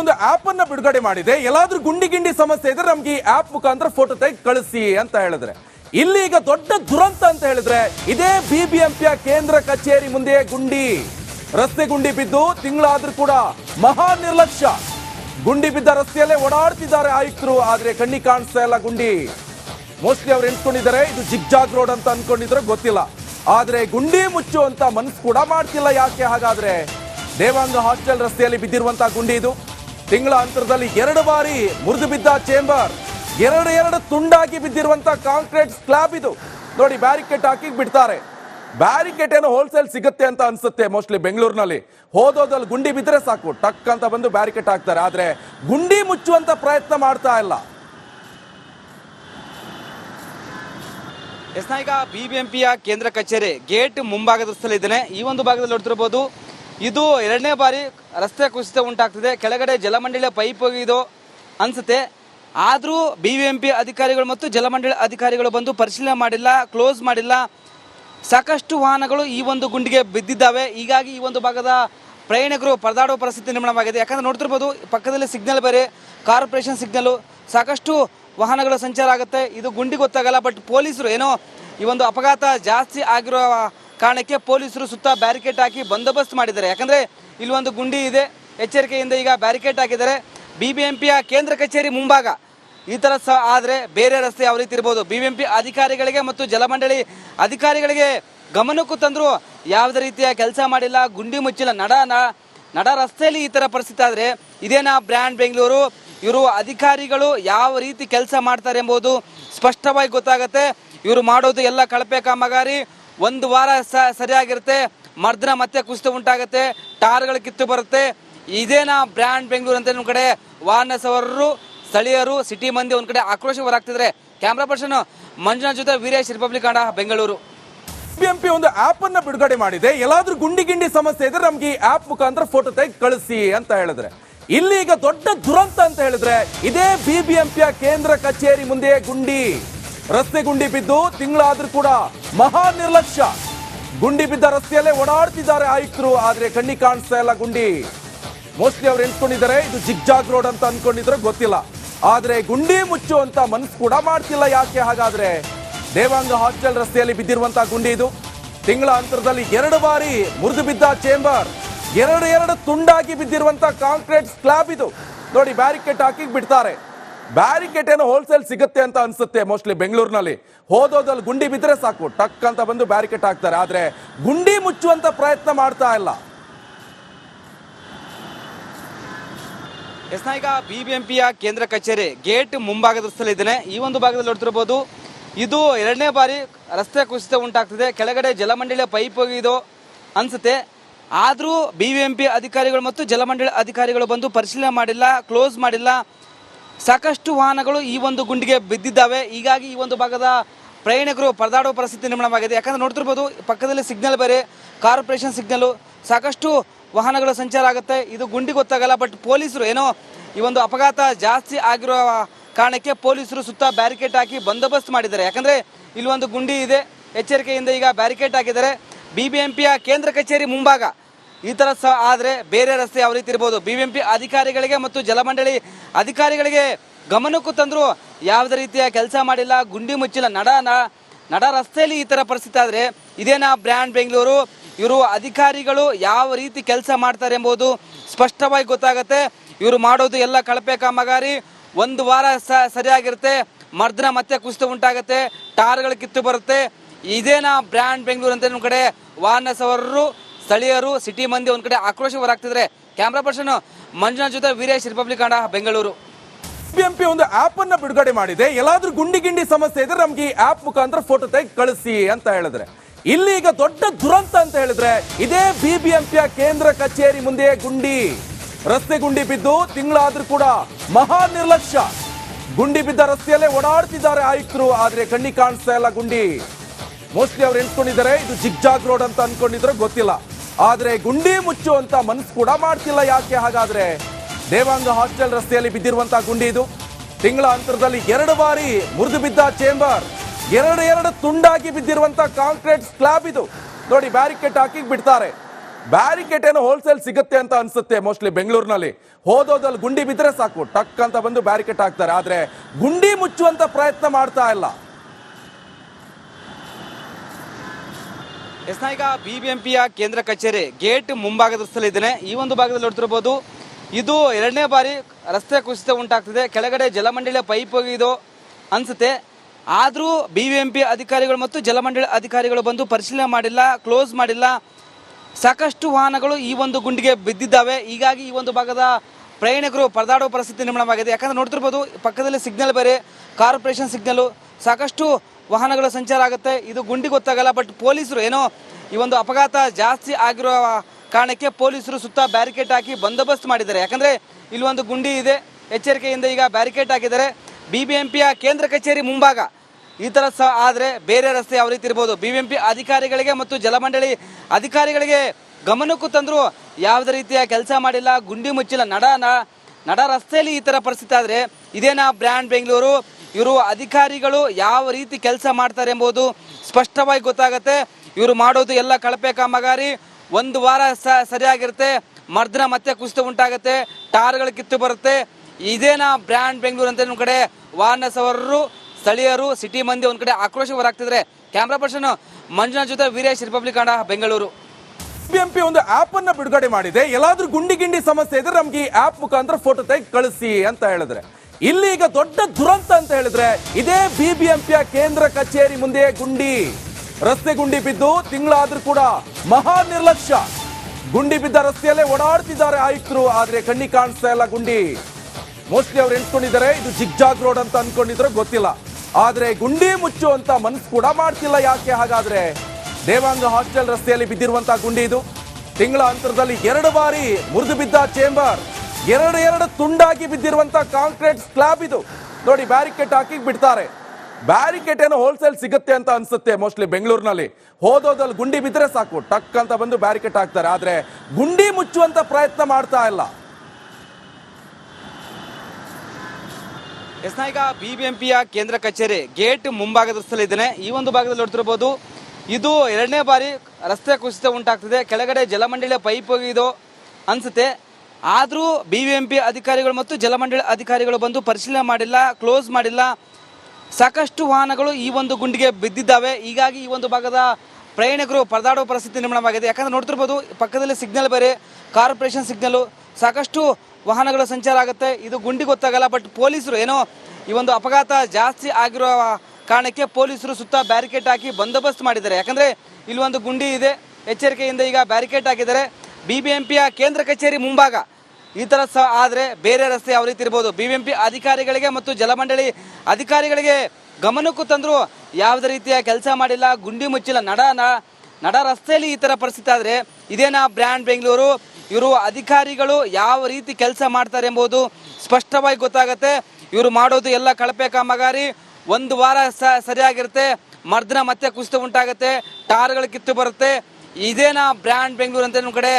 ಒಂದು ಆಪ್ ಅನ್ನ ಬಿಡುಗಡೆ ಮಾಡಿದೆ. ಎಲ್ಲಾದ್ರೂ ಗುಂಡಿ ಗಿಂಡಿ ಸಮಸ್ಯೆ ಇದ್ರೆ ನಮ್ಗೆ ಈ ಆಪ್ ಮುಖಾಂತರ ಫೋಟೋ ತೆಗೆದು ಕಳಿಸಿ ಅಂತ ಹೇಳಿದ್ರೆ. ಇಲ್ಲಿ ಈಗ ದೊಡ್ಡ ದುರಂತ ಅಂತ ಹೇಳಿದ್ರೆ ಇದೇ ಬಿಬಿಎಂಪಿಯ ಕೇಂದ್ರ ಕಚೇರಿ ಮುಂದೆ ಗುಂಡಿ. ರಸ್ತೆ ಗುಂಡಿ ಬಿದ್ದು ತಿಂಗಳಾದ್ರೂ ಕೂಡ ಮಹಾ ನಿರ್ಲಕ್ಷ್ಯ. ಗುಂಡಿ ಬಿದ್ದ ರಸ್ತೆಯಲ್ಲೇ ಓಡಾಡ್ತಿದ್ದಾರೆ ಆಯುಕ್ತರು, ಆದ್ರೆ ಕಣ್ಣಿ ಕಾಣಿಸ್ತಾ ಇಲ್ಲ ಗುಂಡಿ. ಮೋಸ್ಟ್ಲಿ ಅವ್ರು ಎಣ್ಕೊಂಡಿದ್ದಾರೆ ಇದು ಜಿಗ್ಜಾಗ್ ರೋಡ್ ಅಂತ ಅನ್ಕೊಂಡಿದ್ರೆ ಗೊತ್ತಿಲ್ಲ. ಆದ್ರೆ ಗುಂಡಿ ಮುಚ್ಚು ಅಂತ ಮನಸ್ಸು ಕೂಡ ಮಾಡ್ತಿಲ್ಲ ಯಾಕೆ? ಹಾಗಾದ್ರೆ ದೇವಾಂಗ ಹಾಸ್ಟೆಲ್ ರಸ್ತೆಯಲ್ಲಿ ಬಿದ್ದಿರುವಂತಹ ಗುಂಡಿ ಇದು. ತಿಂಗಳ ಅಂತರದಲ್ಲಿ ಎರಡು ಬಾರಿ ಮುರಿದು ಬಿದ್ದ ಚೇಂಬರ್, ಎರಡು ಎರಡು ತುಂಡಾಗಿ ಬಿದ್ದಿರುವಂತ ಕಾಂಕ್ರೀಟ್ ಸ್ಲ್ಯಾಬ್ ಇದು. ನೋಡಿ, ಬ್ಯಾರಿಕೇಡ್ ಹಾಕಿ ಬಿಡ್ತಾರೆ. ಬ್ಯಾರಿಕೇಡ್ ಏನೋ ಹೋಲ್ಸೇಲ್ ಸಿಗುತ್ತೆ ಅಂತ ಅನ್ಸುತ್ತೆ ಮೋಸ್ಟ್ಲಿ ಬೆಂಗಳೂರಿನಲ್ಲಿ. ಹೋದೋದಲ್ಲಿ ಗುಂಡಿ ಬಿದ್ದರೆ ಸಾಕು. ಟಕ್ ಅಂತ ಬಂದು ಬ್ಯಾರಿಕೇಡ್ ಹಾಕ್ತಾರೆ. ಆದ್ರೆ ಗುಂಡಿ ಮುಚ್ಚುವಂತ ಪ್ರಯತ್ನ ಮಾಡ್ತಾ ಇಲ್ಲ. ಎಸ್ ಈಗ ಬಿಬಿಎಂಪಿಯ ಕೇಂದ್ರ ಕಚೇರಿ ಗೇಟ್ ಮುಂಭಾಗದ ಸ್ಥಳ ಇದ್ದಾನೆ. ಈ ಒಂದು ಭಾಗದಲ್ಲಿ ನೋಡ್ತಿರ್ಬೋದು ಇದು ಎರಡನೇ ಬಾರಿ ರಸ್ತೆ ಕುಸಿತ ಉಂಟಾಗ್ತಿದೆ. ಕೆಳಗಡೆ ಜಲಮಂಡಳಿಯ ಪೈಪ್ ಹೋಗಿದೋ ಅನ್ಸುತ್ತೆ. ಆದರೂ ಬಿ ವಿ ಎಂ ಪಿ ಅಧಿಕಾರಿಗಳು ಮತ್ತು ಜಲಮಂಡಳಿ ಅಧಿಕಾರಿಗಳು ಬಂದು ಪರಿಶೀಲನೆ ಮಾಡಿಲ್ಲ, ಕ್ಲೋಸ್ ಮಾಡಿಲ್ಲ. ಸಾಕಷ್ಟು ವಾಹನಗಳು ಈ ಒಂದು ಗುಂಡಿಗೆ ಬಿದ್ದಿದ್ದಾವೆ. ಹೀಗಾಗಿ ಈ ಒಂದು ಭಾಗದ ಪ್ರಯಾಣಿಕರು ಪರದಾಡುವ ಪರಿಸ್ಥಿತಿ ನಿರ್ಮಾಣವಾಗಿದೆ. ಯಾಕಂದ್ರೆ ನೋಡ್ತಿರ್ಬೋದು, ಪಕ್ಕದಲ್ಲಿ ಸಿಗ್ನಲ್ ಬೇರೆ, ಕಾರ್ಪೊರೇಷನ್ ಸಿಗ್ನಲು, ಸಾಕಷ್ಟು ವಾಹನಗಳು ಸಂಚಾರ ಆಗುತ್ತೆ. ಇದು ಗುಂಡಿ ಗೊತ್ತಾಗಲ್ಲ, ಬಟ್ ಪೊಲೀಸರು ಏನೋ ಈ ಒಂದು ಅಪಘಾತ ಜಾಸ್ತಿ ಆಗಿರೋ ಕಾರಣಕ್ಕೆ ಪೊಲೀಸರು ಸುತ್ತ ಬ್ಯಾರಿಕೇಡ್ ಹಾಕಿ ಬಂದೋಬಸ್ತ್ ಮಾಡಿದ್ದಾರೆ. ಯಾಕಂದ್ರೆ ಇಲ್ಲಿ ಒಂದು ಗುಂಡಿ ಇದೆ. ಎಚ್ಚರಿಕೆಯಿಂದ ಈಗ ಬ್ಯಾರಿಕೇಡ್ ಹಾಕಿದ್ದಾರೆ. ಬಿ ಬಿ ಕೇಂದ್ರ ಕಚೇರಿ ಮುಂಭಾಗ. ಈ ಥರ ಸಹ ಆದರೆ ಬೇರೆ ರಸ್ತೆ ಯಾವ ರೀತಿ ಇರ್ಬೋದು? ಬಿ ಬಿ ಎಂ ಪಿ ಅಧಿಕಾರಿಗಳಿಗೆ ಮತ್ತು ಜಲಮಂಡಳಿ ಅಧಿಕಾರಿಗಳಿಗೆ ಗಮನಕ್ಕೂ ತಂದರೂ ಯಾವುದೇ ರೀತಿಯ ಕೆಲಸ ಮಾಡಿಲ್ಲ, ಗುಂಡಿ ಮುಚ್ಚಿಲ್ಲ. ನಡ ನಡ ರಸ್ತೆಯಲ್ಲಿ ಈ ಥರ ಪರಿಸ್ಥಿತಿ ಆದರೆ ಇದೇನಾ ಬ್ರ್ಯಾಂಡ್ ಬೆಂಗಳೂರು? ಇವರು ಅಧಿಕಾರಿಗಳು ಯಾವ ರೀತಿ ಕೆಲಸ ಮಾಡ್ತಾರೆ ಎಂಬುದು ಸ್ಪಷ್ಟವಾಗಿ ಗೊತ್ತಾಗುತ್ತೆ. ಇವರು ಮಾಡೋದು ಎಲ್ಲ ಕಳಪೆ ಕಾಮಗಾರಿ. ಒಂದು ವಾರ ಸ ಸರಿಯಾಗಿರುತ್ತೆ, ಮರ್ದಿನ ಮತ್ತೆ ಕುಸಿತ ಉಂಟಾಗುತ್ತೆ, ಟಾರ್ಗಳು ಕಿತ್ತು ಬರುತ್ತೆ. ಇದೇನಾ ಬ್ರ್ಯಾಂಡ್ ಬೆಂಗಳೂರು ಅಂತ ಒಂದು ಕಡೆ ವಾಹನ ಸವಾರರು ಸ್ಥಳೀಯರು, ಸಿಟಿ ಮಂದಿ ಒಂದು ಕಡೆ ಆಕ್ರೋಶ ಹೊರಾಗ್ತಿದ್ರೆ ಕ್ಯಾಮ್ರಾ ಪರ್ಸನ್ ಮಂಜುನಾಥ್ ಜೊತೆ ವೀರೇಶ್ ರಿಪಬ್ಲಿಕ್ ಕನ್ನಡ ಬೆಂಗಳೂರು. ಬಿಎಂಪಿ ಒಂದು ಆಪ್ ಅನ್ನ ಬಿಡುಗಡೆ ಮಾಡಿದೆ. ಎಲ್ಲಾದ್ರೂ ಗುಂಡಿ ಗಿಂಡಿ ಸಮಸ್ಯೆ ಇದ್ರೆ ನಮ್ಗೆ ಈ ಆಪ್ ಮುಖಾಂತರ ಫೋಟೋ ತೆಗೆದು ಕಳಿಸಿ ಅಂತ ಹೇಳಿದ್ರೆ. ಇಲ್ಲಿ ಈಗ ದೊಡ್ಡ ದುರಂತ ಅಂತ ಹೇಳಿದ್ರೆ, ಇದೇ ಬಿಬಿಎಂಪಿಯ ಕೇಂದ್ರ ಕಚೇರಿ ಮುಂದೆ ಗುಂಡಿ. ರಸ್ತೆ ಗುಂಡಿ ಬಿದ್ದು ತಿಂಗಳಾದ್ರೂ ಕೂಡ ಮಹಾ ನಿರ್ಲಕ್ಷ್ಯ ಗುಂಡಿ ಬಿದ್ದ ರಸ್ತೆಯಲ್ಲೇ ಓಡಾಡ್ತಿದ್ದಾರೆ ಆಯುಕ್ತರು, ಆದ್ರೆ ಕಣ್ಣಿ ಕಾಣಿಸ್ತಾ ಇಲ್ಲ ಗುಂಡಿ. ಮೋಸ್ಟ್ಲಿ ಅವ್ರು ಎಣ್ಕೊಂಡಿದ್ದಾರೆ ಇದು ಜಿಗ್ಜಾಗ್ ರೋಡ್ ಅಂತ ಅನ್ಕೊಂಡಿದ್ರೆ, ಗೊತ್ತಿಲ್ಲ. ಆದ್ರೆ ಗುಂಡಿ ಮುಚ್ಚು ಅಂತ ಮನಸ್ಸು ಕೂಡ ಮಾಡ್ತಿಲ್ಲ ಯಾಕೆ ಹಾಗಾದ್ರೆ? ದೇವಾಂಗ ಹಾಸ್ಟೆಲ್ ರಸ್ತೆಯಲ್ಲಿ ಬಿದ್ದಿರುವಂತಹ ಗುಂಡಿ ಇದು. ತಿಂಗಳ ಅಂತರದಲ್ಲಿ ಎರಡು ಬಾರಿ ಮುರಿದು ಬಿದ್ದ ಚೇಂಬರ್, ಎರಡು ಎರಡು ತುಂಡಾಗಿ ಬಿದ್ದಿರುವಂತಹ ಕಾಂಕ್ರೀಟ್ ಸ್ಲ್ಯಾಬ್ ಇದು. ನೋಡಿ, ಬ್ಯಾರಿಕೇಡ್ ಹಾಕಿ ಬಿಡ್ತಾರೆ. ಬ್ಯಾರಿಕೇಡ್ ಏನೋ ಹೋಲ್ಸೇಲ್ ಸಿಗುತ್ತೆ ಅಂತ ಅನ್ಸುತ್ತೆ ಮೋಸ್ಟ್ಲಿ ಬೆಂಗಳೂರಿನಲ್ಲಿ. ಹೋದೋದಲ್ಲಿ ಗುಂಡಿ ಬಿದ್ದರೆ ಸಾಕು. ಟಕ್ ಅಂತ ಬಂದು ಬ್ಯಾರಿಕೇಡ್ ಹಾಕ್ತಾರೆ. ಆದ್ರೆ ಗುಂಡಿ ಮುಚ್ಚುವಂತ ಪ್ರಯತ್ನ ಮಾಡ್ತಾ ಇಲ್ಲ. ಎಸ್ ಈಗ ಬಿ ಬಿ ಎಂ ಪಿಯ ಕೇಂದ್ರ ಕಚೇರಿ ಗೇಟ್ ಮುಂಭಾಗದ ಸ್ಥಳದಲ್ಲಿದ್ದೇನೆ ಈ ಒಂದು ಭಾಗದಲ್ಲಿ ನೋಡ್ತಿರ್ಬೋದು, ಇದು ಎರಡನೇ ಬಾರಿ ರಸ್ತೆ ಕುಸಿತ ಉಂಟಾಗ್ತಿದೆ. ಕೆಳಗಡೆ ಜಲಮಂಡಳಿಯ ಪೈಪ್ ಇದು ಅನ್ಸುತ್ತೆ. ಆದರೂ ಬಿ ಅಧಿಕಾರಿಗಳು ಮತ್ತು ಜಲಮಂಡಳಿ ಅಧಿಕಾರಿಗಳು ಬಂದು ಪರಿಶೀಲನೆ ಮಾಡಿಲ್ಲ, ಕ್ಲೋಸ್ ಮಾಡಿಲ್ಲ. ಸಾಕಷ್ಟು ವಾಹನಗಳು ಈ ಒಂದು ಗುಂಡಿಗೆ ಬಿದ್ದಿದ್ದಾವೆ. ಹೀಗಾಗಿ ಈ ಒಂದು ಭಾಗದ ಪ್ರಯಾಣಿಕರು ಪರದಾಡುವ ಪರಿಸ್ಥಿತಿ ನಿರ್ಮಾಣವಾಗಿದೆ. ಯಾಕಂದ್ರೆ ನೋಡ್ತಿರ್ಬೋದು, ಪಕ್ಕದಲ್ಲಿ ಸಿಗ್ನಲ್ ಬೇರೆ, ಕಾರ್ಪೊರೇಷನ್ ಸಿಗ್ನಲ್, ಸಾಕಷ್ಟು ವಾಹನಗಳು ಸಂಚಾರ ಆಗುತ್ತೆ. ಇದು ಗುಂಡಿ ಗೊತ್ತಾಗಲ್ಲ ಬಟ್ ಪೊಲೀಸರು ಏನೋ ಈ ಒಂದು ಅಪಘಾತ ಜಾಸ್ತಿ ಆಗಿರೋ ಕಾರಣಕ್ಕೆ ಪೊಲೀಸರು ಸುತ್ತ ಬ್ಯಾರಿಕೇಡ್ ಹಾಕಿ ಬಂದೋಬಸ್ತ್ ಮಾಡಿದ್ದಾರೆ. ಯಾಕಂದ್ರೆ ಇಲ್ಲಿ ಒಂದು ಗುಂಡಿ ಇದೆ. ಎಚ್ಚರಿಕೆಯಿಂದ ಈಗ ಬ್ಯಾರಿಕೇಡ್ ಹಾಕಿದ್ದಾರೆ. ಬಿ ಬಿ ಕೇಂದ್ರ ಕಚೇರಿ ಮುಂಭಾಗ. ಈ ಥರ ಸಹ ಆದರೆ ಬೇರೆ ರಸ್ತೆ ಯಾವ ರೀತಿ ಇರ್ಬೋದು? ಬಿ ಎಂ ಅಧಿಕಾರಿಗಳಿಗೆ ಮತ್ತು ಜಲಮಂಡಳಿ ಅಧಿಕಾರಿಗಳಿಗೆ ಗಮನಕ್ಕೂ ತಂದರೂ ಯಾವುದೇ ರೀತಿಯ ಕೆಲಸ ಮಾಡಿಲ್ಲ, ಗುಂಡಿ ಮುಚ್ಚಿಲ್ಲ, ನಡ ನಡ ರಸ್ತೆಯಲ್ಲಿ ಈ ಥರ ಪರಿಸ್ಥಿತಿ ಆದರೆ ಇದೇನಾ ಬ್ರ್ಯಾಂಡ್ ಬೆಂಗಳೂರು? ಇವರು ಅಧಿಕಾರಿಗಳು ಯಾವ ರೀತಿ ಕೆಲಸ ಮಾಡ್ತಾರೆ ಎಂಬುದು ಸ್ಪಷ್ಟವಾಗಿ ಗೊತ್ತಾಗುತ್ತೆ. ಇವರು ಮಾಡೋದು ಎಲ್ಲ ಕಳಪೆ ಕಾಮಗಾರಿ. ಒಂದು ವಾರ ಸರಿಯಾಗಿರುತ್ತೆ. ಮರ್ದನ ಮತ್ತೆ ಕುಸಿತ ಉಂಟಾಗುತ್ತೆ. ಟಾರ್ಗಳು ಕಿತ್ತು ಬರುತ್ತೆ. ಇದೇನಾ ಬ್ರ್ಯಾಂಡ್ ಬೆಂಗಳೂರು ಅಂತ ನಿಮ್ಮ ಕಡೆ ವಾಹನ ಸವಾರರು ಸ್ಥಳೀಯರು ಸಿಟಿ ಮಂದಿ ಒಂದ್ ಕಡೆ ಆಕ್ರೋಶ ಹೊರಾಗ್ತಿದ್ರೆ ಕ್ಯಾಮ್ರಾ ಪರ್ಸನ್ ಮಂಜುನಾಥ್ ಜೊತೆ ವೀರೇಶ್ ರಿಪಬ್ಲಿಕ್ ಕನ್ನಡ ಬೆಂಗಳೂರು. ಬಿಎಂಪಿ ಒಂದು ಆಪ್ ಅನ್ನ ಬಿಡುಗಡೆ ಮಾಡಿದೆ. ಎಲ್ಲಾದ್ರೂ ಗುಂಡಿ ಗಿಂಡಿ ಸಮಸ್ಯೆ ಇದ್ರೆ ನಮ್ಗೆ ಈ ಆಪ್ ಮುಖಾಂತರ ಫೋಟೋ ತೆಗೆ ಕಳಿಸಿ ಅಂತ ಹೇಳಿದ್ರೆ. ಇಲ್ಲಿ ಈಗ ದೊಡ್ಡ ದುರಂತ ಅಂತ ಹೇಳಿದ್ರೆ ಇದೇ ಬಿಬಿಎಂಪಿಯ ಕೇಂದ್ರ ಕಚೇರಿ ಮುಂದೆ ಗುಂಡಿ. ರಸ್ತೆ ಗುಂಡಿ ಬಿದ್ದು ತಿಂಗಳಾದ್ರೂ ಕೂಡ ಮಹಾ ನಿರ್ಲಕ್ಷ್ಯ. ಗುಂಡಿ ಬಿದ್ದ ರಸ್ತೆಯಲ್ಲೇ ಓಡಾಡ್ತಿದ್ದಾರೆ ಆಯುಕ್ತರು, ಆದ್ರೆ ಕಣ್ಣಿ ಕಾಣಿಸ್ತಾ ಇಲ್ಲ ಗುಂಡಿ. ಮೋಸ್ಟ್ಲಿ ಅವ್ರು ಎಣ್ಕೊಂಡಿದ್ದಾರೆ ಇದು ಜಿಗ್ಜಾಗ್ ರೋಡ್ ಅಂತ ಅನ್ಕೊಂಡಿದ್ರೆ ಗೊತ್ತಿಲ್ಲ. ಆದ್ರೆ ಗುಂಡಿ ಮುಚ್ಚು ಅಂತ ಮನಸ್ಸು ಕೂಡ ಮಾಡ್ತಿಲ್ಲ ಯಾಕೆ? ಹಾಗಾದ್ರೆ ದೇವಾಂಗ ಹಾಸ್ಟೆಲ್ ರಸ್ತೆಯಲ್ಲಿ ಬಿದ್ದಿರುವಂತಹ ಗುಂಡಿ ಇದು. ತಿಂಗಳ ಅಂತರದಲ್ಲಿ ಎರಡು ಬಾರಿ ಮುರಿದು ಬಿದ್ದ ಚೇಂಬರ್, ಎರಡು ಎರಡು ತುಂಡಾಗಿ ಬಿದ್ದಿರುವಂತಹ ಕಾಂಕ್ರೀಟ್ ಸ್ಲ್ಯಾಬ್ ಇದು. ನೋಡಿ ಬ್ಯಾರಿಕೇಡ್ ಹಾಕಿ ಬಿಡ್ತಾರೆ. ಬ್ಯಾರಿಕೇಡ್ ಏನೋ ಹೋಲ್ಸೇಲ್ ಸಿಗುತ್ತೆ ಅಂತ ಅನ್ಸುತ್ತೆ ಮೋಸ್ಟ್ಲಿ ಬೆಂಗಳೂರಿನಲ್ಲಿ. ಹೋದೋದಲ್ಲಿ ಗುಂಡಿ ಬಿದ್ದರೆ ಸಾಕು. ಟಕ್ ಅಂತ ಬಂದು ಬ್ಯಾರಿಕೇಡ್ ಹಾಕ್ತಾರೆ. ಆದ್ರೆ ಗುಂಡಿ ಮುಚ್ಚುವಂತ ಪ್ರಯತ್ನ ಮಾಡ್ತಾ ಇಲ್ಲ. ಎಸ್ ಈಗ ಬಿಬಿಎಂಪಿಯ ಕೇಂದ್ರ ಕಚೇರಿ ಗೇಟ್ ಮುಂಭಾಗದ ಸ್ಥಳದಲ್ಲಿದ್ದೇನೆ ಈ ಒಂದು ಭಾಗದಲ್ಲಿ ನೋಡ್ತಿರ್ಬೋದು, ಇದು ಎರಡನೇ ಬಾರಿ ರಸ್ತೆ ಕುಸಿತ ಉಂಟಾಗ್ತಿದೆ. ಕೆಳಗಡೆ ಜಲಮಂಡಳಿಯ ಪೈಪ್ ಹೋಗಿದೋ ಅನ್ಸುತ್ತೆ. ಆದರೂ ಬಿ ವಿ ಎಂ ಅಧಿಕಾರಿಗಳು ಮತ್ತು ಜಲಮಂಡಳಿ ಅಧಿಕಾರಿಗಳು ಬಂದು ಪರಿಶೀಲನೆ ಮಾಡಿಲ್ಲ, ಕ್ಲೋಸ್ ಮಾಡಿಲ್ಲ. ಸಾಕಷ್ಟು ವಾಹನಗಳು ಈ ಒಂದು ಗುಂಡಿಗೆ ಬಿದ್ದಿದ್ದಾವೆ. ಹೀಗಾಗಿ ಈ ಒಂದು ಭಾಗದ ಪ್ರಯಾಣಿಕರು ಪರದಾಡುವ ಪರಿಸ್ಥಿತಿ ನಿರ್ಮಾಣವಾಗಿದೆ. ಯಾಕಂದ್ರೆ ನೋಡ್ತಿರ್ಬೋದು, ಪಕ್ಕದಲ್ಲಿ ಸಿಗ್ನಲ್ ಬೇರೆ, ಕಾರ್ಪೊರೇಷನ್ ಸಿಗ್ನಲು, ಸಾಕಷ್ಟು ವಾಹನಗಳು ಸಂಚಾರ ಆಗುತ್ತೆ. ಇದು ಗುಂಡಿ ಗೊತ್ತಾಗಲ್ಲ ಬಟ್ ಪೊಲೀಸರು ಏನೋ ಈ ಒಂದು ಅಪಘಾತ ಜಾಸ್ತಿ ಆಗಿರುವ ಕಾರಣಕ್ಕೆ ಪೊಲೀಸರು ಸುತ್ತ ಬ್ಯಾರಿಕೇಡ್ ಹಾಕಿ ಬಂದೋಬಸ್ತ್ ಮಾಡಿದ್ದಾರೆ. ಯಾಕಂದ್ರೆ ಇಲ್ಲಿ ಒಂದು ಗುಂಡಿ ಇದೆ. ಎಚ್ಚರಿಕೆಯಿಂದ ಈಗ ಬ್ಯಾರಿಕೇಡ್ ಹಾಕಿದ್ದಾರೆ. ಬಿ ಬಿ ಎಂ ಕೇಂದ್ರ ಕಚೇರಿ ಮುಂಭಾಗ. ಈ ಥರ ಸಹ ಆದರೆ ಬೇರೆ ರಸ್ತೆ ಯಾವ ರೀತಿ ಇರ್ಬೋದು? ಬಿ ಬಿ ಎಂ ಪಿ ಅಧಿಕಾರಿಗಳಿಗೆ ಮತ್ತು ಜಲಮಂಡಳಿ ಅಧಿಕಾರಿಗಳಿಗೆ ಗಮನಕ್ಕೂ ತಂದರೂ ಯಾವುದೇ ರೀತಿಯ ಕೆಲಸ ಮಾಡಿಲ್ಲ, ಗುಂಡಿ ಮುಚ್ಚಿಲ್ಲ. ನಡ ನಡ ರಸ್ತೆಯಲ್ಲಿ ಈ ಥರ ಪರಿಸ್ಥಿತಿ ಆದರೆ ಇದೇನಾ ಬ್ರ್ಯಾಂಡ್ ಬೆಂಗಳೂರು? ಇವರು ಅಧಿಕಾರಿಗಳು ಯಾವ ರೀತಿ ಕೆಲಸ ಮಾಡ್ತಾರೆ ಎಂಬುದು ಸ್ಪಷ್ಟವಾಗಿ ಗೊತ್ತಾಗುತ್ತೆ. ಇವರು ಮಾಡೋದು ಎಲ್ಲ ಕಳಪೆ ಕಾಮಗಾರಿ. ಒಂದು ವಾರ ಸರಿಯಾಗಿರುತ್ತೆ. ಮರ್ದನ ಮತ್ತೆ ಕುಸಿತ ಉಂಟಾಗುತ್ತೆ. ಟಾರ್ಗಳು ಕಿತ್ತು ಬರುತ್ತೆ. ಇದೇನಾ ಬ್ರ್ಯಾಂಡ್ ಬೆಂಗಳೂರು ಅಂತ ಒಂದು ಕಡೆ ಸವಾರರು ಸ್ಥಳೀಯರು, ಸಿಟಿ ಮಂದಿ ಒಂದು ಕಡೆ ಆಕ್ರೋಶ ಹೊರಾಗ್ತಿದ್ರೆ ಕ್ಯಾಮ್ರಾ ಪರ್ಸನ್ ಮಂಜುನಾಥ್ ಜೊತೆ ವೀರೇಶ್ ರಿಪಬ್ಲಿಕ್ ಕನ್ನಡ, ಬೆಂಗಳೂರು. ಬಿಎಂಪಿ ಒಂದು ಆಪ್ ಅನ್ನ ಬಿಡುಗಡೆ ಮಾಡಿದೆ. ಎಲ್ಲಾದ್ರೂ ಗುಂಡಿ ಗಿಂಡಿ ಸಮಸ್ಯೆ ಇದ್ರೆ ನಮ್ಗೆ ಈ ಆಪ್ ಮುಖಾಂತರ ಫೋಟೋ ತೆಗೆ ಕಳಿಸಿ ಅಂತ ಹೇಳಿದ್ರೆ. ಇಲ್ಲಿ ಈಗ ದೊಡ್ಡ ದುರಂತ ಅಂತ ಹೇಳಿದ್ರೆ ಇದೇ ಬಿಬಿಎಂಪಿಯ ಕೇಂದ್ರ ಕಚೇರಿ ಮುಂದೆ ಗುಂಡಿ. ರಸ್ತೆ ಗುಂಡಿ ಬಿದ್ದು ತಿಂಗಳಾದ್ರೂ ಕೂಡ ಮಹಾ ನಿರ್ಲಕ್ಷ್ಯ. ಗುಂಡಿ ಬಿದ್ದ ರಸ್ತೆಯಲ್ಲೇ ಓಡಾಡ್ತಿದ್ದಾರೆ ಆಯುಕ್ತರು, ಆದ್ರೆ ಕಣ್ಣಿ ಕಾಣಿಸ್ತಾ ಇಲ್ಲ ಗುಂಡಿ. ಮೋಸ್ಟ್ಲಿ ಅವ್ರು ಎಣ್ಕೊಂಡಿದ್ದಾರೆ ಇದು ಜಿಗ್ಜಾಗ್ ರೋಡ್ ಅಂತ ಅನ್ಕೊಂಡಿದ್ರೆ, ಗೊತ್ತಿಲ್ಲ. ಆದ್ರೆ ಗುಂಡಿ ಮುಚ್ಚುವಂತ ಮನಸ್ಸು ಕೂಡ ಮಾಡ್ತಿಲ್ಲ ಯಾಕೆ ಹಾಗಾದ್ರೆ? ದೇವಾಂಗ ಹಾಸ್ಟೆಲ್ ರಸ್ತೆಯಲ್ಲಿ ಬಿದ್ದಿರುವಂತಹ ಗುಂಡಿ ಇದು. ತಿಂಗಳ ಅಂತರದಲ್ಲಿ ಎರಡು ಬಾರಿ ಮುರಿದು ಬಿದ್ದ ಚೇಂಬರ್ ಎರಡು ಎರಡು ತುಂಡಾಗಿ ಬಿದ್ದಿರುವಂತ ಕಾಂಕ್ರೀಟ್ ಸ್ಲಾಬ್ ಇದು. ನೋಡಿ ಬ್ಯಾರಿಕೇಡ್ ಹಾಕಿ ಬಿಡ್ತಾರೆ. ಬ್ಯಾರಿಕೇಡ್ ಏನೋ ಹೋಲ್ಸೇಲ್ ಸಿಗುತ್ತೆ ಅಂತ ಅನ್ಸುತ್ತೆ ಮೋಸ್ಟ್ಲಿ ಬೆಂಗಳೂರಿನಲ್ಲಿ. ಹೋದೋದಲ್ಲಿ ಗುಂಡಿ ಬಿದ್ದರೆ ಸಾಕು. ಟಕ್ ಅಂತ ಬಂದು ಬ್ಯಾರಿಕೇಡ್ ಹಾಕ್ತಾರೆ. ಆದ್ರೆ ಗುಂಡಿ ಮುಚ್ಚುವಂತ ಪ್ರಯತ್ನ ಮಾಡ್ತಾ ಇಲ್ಲ. ಎಸ್ ಈಗ ಬಿ ಬಿ ಎಂ ಪಿಯ ಕೇಂದ್ರ ಕಚೇರಿ ಗೇಟ್ ಮುಂಭಾಗದ ಸ್ಥಳದಲ್ಲಿದ್ದೇನೆ ಈ ಒಂದು ಭಾಗದಲ್ಲಿ ನೋಡ್ತಿರ್ಬೋದು, ಇದು ಎರಡನೇ ಬಾರಿ ರಸ್ತೆ ಕುಸಿತ ಉಂಟಾಗ್ತಿದೆ. ಕೆಳಗಡೆ ಜಲಮಂಡಳಿಯ ಪೈಪ್ ಇದು ಅನ್ಸುತ್ತೆ. ಆದರೂ ಬಿ ವಿ ಎಂ ಪಿ ಅಧಿಕಾರಿಗಳು ಮತ್ತು ಜಲಮಂಡಳಿ ಅಧಿಕಾರಿಗಳು ಬಂದು ಪರಿಶೀಲನೆ ಮಾಡಿಲ್ಲ, ಕ್ಲೋಸ್ ಮಾಡಿಲ್ಲ. ಸಾಕಷ್ಟು ವಾಹನಗಳು ಈ ಒಂದು ಗುಂಡಿಗೆ ಬಿದ್ದಿದ್ದಾವೆ. ಹೀಗಾಗಿ ಈ ಒಂದು ಭಾಗದ ಪ್ರಯಾಣಿಕರು ಪರದಾಡುವ ಪರಿಸ್ಥಿತಿ ನಿರ್ಮಾಣವಾಗಿದೆ. ಯಾಕಂದ್ರೆ ನೋಡ್ತಿರ್ಬೋದು, ಪಕ್ಕದಲ್ಲಿ ಸಿಗ್ನಲ್ ಬೇರೆ, ಕಾರ್ಪೊರೇಷನ್ ಸಿಗ್ನಲು, ಸಾಕಷ್ಟು ವಾಹನಗಳು ಸಂಚಾರ ಆಗುತ್ತೆ. ಇದು ಗುಂಡಿ ಗೊತ್ತಾಗಲ್ಲ, ಬಟ್ ಪೊಲೀಸರು ಏನೋ ಈ ಒಂದು ಅಪಘಾತ ಜಾಸ್ತಿ ಆಗಿರುವ ಕಾರಣಕ್ಕೆ ಪೊಲೀಸರು ಸುತ್ತ ಬ್ಯಾರಿಕೇಡ್ ಹಾಕಿ ಬಂದೋಬಸ್ತ್ ಮಾಡಿದ್ದಾರೆ. ಯಾಕಂದರೆ ಇಲ್ಲಿ ಒಂದು ಗುಂಡಿ ಇದೆ. ಎಚ್ಚರಿಕೆಯಿಂದ ಈಗ ಬ್ಯಾರಿಕೇಡ್ ಹಾಕಿದ್ದಾರೆ. ಬಿ ಬಿ ಕೇಂದ್ರ ಕಚೇರಿ ಮುಂಭಾಗ. ಈ ಥರ ಸಹ ಆದರೆ ಬೇರೆ ರಸ್ತೆ ಯಾವ ರೀತಿ ಇರ್ಬೋದು? ಬಿ ಬಿ ಎಂ ಪಿ ಅಧಿಕಾರಿಗಳಿಗೆ ಮತ್ತು ಜಲಮಂಡಳಿ ಅಧಿಕಾರಿಗಳಿಗೆ ಗಮನಕ್ಕೂ ತಂದರೂ ಯಾವುದೇ ರೀತಿಯ ಕೆಲಸ ಮಾಡಿಲ್ಲ, ಗುಂಡಿ ಮುಚ್ಚಿಲ್ಲ, ನಡ ನಡ ರಸ್ತೆಯಲ್ಲಿ ಈ ಥರ ಪರಿಸ್ಥಿತಿ ಆದರೆ ಇದೇನಾ ಬ್ರ್ಯಾಂಡ್ ಬೆಂಗಳೂರು? ಇವರು ಅಧಿಕಾರಿಗಳು ಯಾವ ರೀತಿ ಕೆಲಸ ಮಾಡ್ತಾರೆ ಎಂಬುದು ಸ್ಪಷ್ಟವಾಗಿ ಗೊತ್ತಾಗುತ್ತೆ. ಇವರು ಮಾಡೋದು ಎಲ್ಲ ಕಳಪೆ ಕಾಮಗಾರಿ. ಒಂದು ವಾರ ಸ, ಸರಿಯಾಗಿರುತ್ತೆ. ಮರ್ದಿನ ಮತ್ತೆ ಕುಸಿತ ಉಂಟಾಗುತ್ತೆ. ಟಾರ್ಗಳು ಕಿತ್ತು ಬರುತ್ತೆ. ಇದೇನಾ ಬ್ರ್ಯಾಂಡ್ ಬೆಂಗಳೂರು ಅಂತ ಒಂದು ಕಡೆ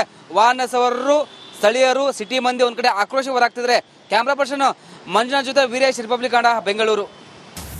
ಸವಾರರು ಸ್ಥಳೀಯರು ಸಿಟಿ ಮಂದಿ ಒಂದ್ ಕಡೆ ಆಕ್ರೋಶ ಹೊರಾಗ್ತಿದ್ರೆ ಕ್ಯಾಮ್ರಾ ಪರ್ಸನ್ ಮಂಜುನಾಥ್ ಜೊತೆ ವೀರೇಶ್ ರಿಪಬ್ಲಿಕ್ ಬೆಂಗಳೂರು.